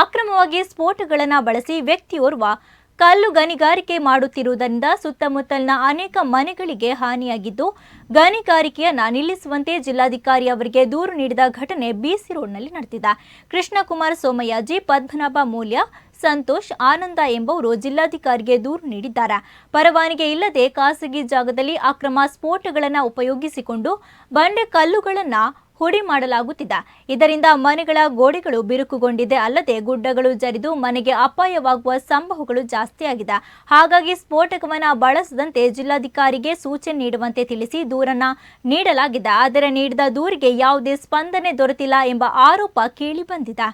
ಅಕ್ರಮವಾಗಿ ಸ್ಫೋಟಗಳನ್ನು ಬಳಸಿ ವ್ಯಕ್ತಿಯೋರ್ವ ಕಲ್ಲು ಗಣಿಗಾರಿಕೆ ಮಾಡುತ್ತಿರುವುದರಿಂದ ಸುತ್ತಮುತ್ತಲಿನ ಅನೇಕ ಮನೆಗಳಿಗೆ ಹಾನಿಯಾಗಿದ್ದು, ಗಣಿಗಾರಿಕೆಯನ್ನು ನಿಲ್ಲಿಸುವಂತೆ ಜಿಲ್ಲಾಧಿಕಾರಿ ಅವರಿಗೆ ದೂರು ನೀಡಿದ ಘಟನೆ ಬಿಸಿ ರೋಡ್ನಲ್ಲಿ ನಡೆದಿದೆ. ಕೃಷ್ಣಕುಮಾರ್ ಸೋಮಯ್ಯಜಿ ಪದ್ಮನಾಭ ಮೂಲ್ಯ, ಸಂತೋಷ್ ಆನಂದ ಎಂಬುವರು ಜಿಲ್ಲಾಧಿಕಾರಿಗೆ ದೂರು ನೀಡಿದ್ದಾರೆ. ಪರವಾನಿಗೆ ಇಲ್ಲದೆ ಖಾಸಗಿ ಜಾಗದಲ್ಲಿ ಅಕ್ರಮ ಸ್ಫೋಟಗಳನ್ನು ಉಪಯೋಗಿಸಿಕೊಂಡು ಬಂಡೆ ಕಲ್ಲುಗಳನ್ನು ಹುಡಿ ಮಾಡಲಾಗುತ್ತಿದೆ. ಇದರಿಂದ ಮನೆಗಳ ಗೋಡೆಗಳು ಬಿರುಕುಗೊಂಡಿದೆ. ಅಲ್ಲದೆ ಗುಡ್ಡಗಳು ಜರಿದು ಮನೆಗೆ ಅಪಾಯವಾಗುವ ಸಂಭವಗಳು ಜಾಸ್ತಿಯಾಗಿದೆ. ಹಾಗಾಗಿ ಸ್ಫೋಟಕವನ್ನು ಬಳಸದಂತೆ ಜಿಲ್ಲಾಧಿಕಾರಿಗೆ ಸೂಚನೆ ನೀಡುವಂತೆ ತಿಳಿಸಿ ದೂರನ್ನ ನೀಡಲಾಗಿದೆ. ಆದರೆ ನೀಡಿದ ದೂರಿಗೆ ಯಾವುದೇ ಸ್ಪಂದನೆ ದೊರೆತಿಲ್ಲ ಎಂಬ ಆರೋಪ ಕೇಳಿ ಬಂದಿದೆ